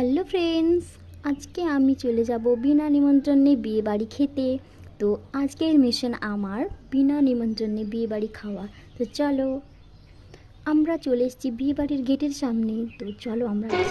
Hello friends, আজকে আমি চলে যাব বিনা নিমন্ত্রণে বিয়ে বাড়ি খেতে তো আজকের মিশন আমার বিনা নিমন্ত্রণে বিয়ে বাড়ি খাওয়া তো চলো, আমরা চলে এসেছি বিয়ে বাড়ির গেটের সামনে তো চলো আমরা যাই।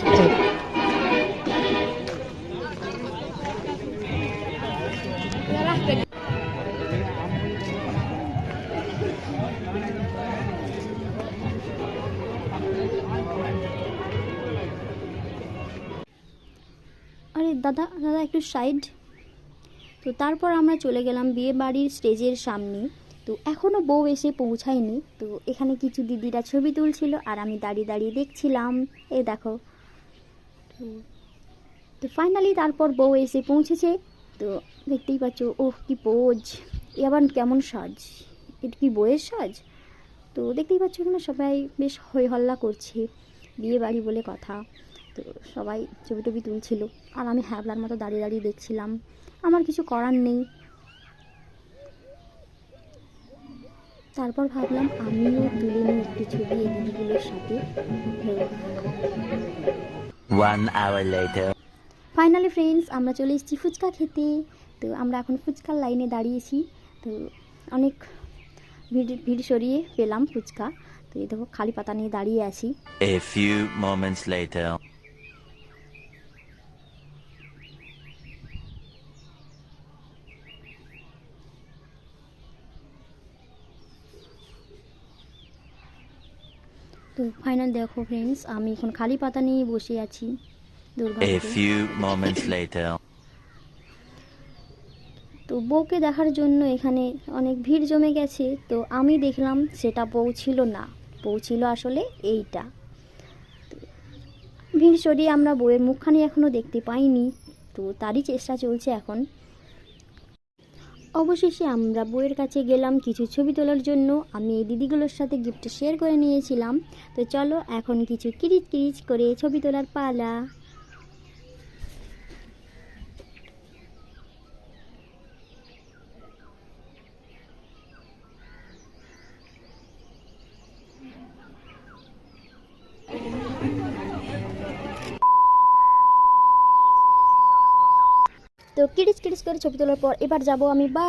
আরে দাদা দাদা একটু সাইড তো তারপর আমরা চলে গেলাম বিয়ে বাড়ির স্টেজের সামনে। তো এখনও বউ এসে পৌঁছায়নি। তো এখানে কিছু দিদিরা ছবি তুলছিল আর আমি দাঁড়িয়ে দাঁড়িয়ে দেখছিলাম। এ দেখো। তো তো ফাইনালি তারপর বউ এসে পৌঁছেছে। তো দেখতেই পাচ্ছ, ওহ, কি পোজ। এ আবার কেমন সাজ? এটা কি বউয়ের সাজ? তো দেখতেই পাচ্ছ এখানে সবাই বেশ হই হল্লা করছে। বিয়ে বাড়ি বলে কথা। তো সবাই ছবি টবি তুলছিল। আর আমি হ্যাবলার মতো দাঁড়িয়ে দাঁড়িয়ে দেখছিলাম। আমার কিছু করার নেই। তারপর ভাবলাম আমিও তুলে নিই একটি ছবি এই দিদিগুলোর সাথে. ফাইনালি ফ্রেন্ডস আমরা চলে এসেছি ফুচকা খেতে। তো আমরা এখন ফুচকার লাইনে দাঁড়িয়েছি। তো অনেক ভিড় ভিড় সরিয়ে পেলাম ফুচকা। তো এই দেখো খালি পাতা নিয়ে দাঁড়িয়ে আছি। A few moments later. তো ফাইনাল দেখো ফ্রেন্ডস আমি এখন খালি পাতা নিয়ে বসে আছি. তো বউকে দেখার জন্য এখানে অনেক ভিড় জমে গেছে তো আমি দেখলাম সেটা বউ ছিল না। বউ ছিল আসলে এইটা। ভিড় সরিয়ে আমরা বউয়ের মুখখানি এখনও দেখতে পাইনি তো তারই চেষ্টা চলছে এখন। অবশেষে আমরা বউয়ের কাছে গেলাম কিছু ছবি তোলার জন্য। আমি এই দিদিগুলোর সাথে গিফট শেয়ার করে নিয়েছিলাম। তো চলো এখন কিছু কিরিচ কিরিচ করে ছবি তোলার পালা। তো কিরিচ কিরিচ করে ছবি তোলার পর এবার যাব আমি বা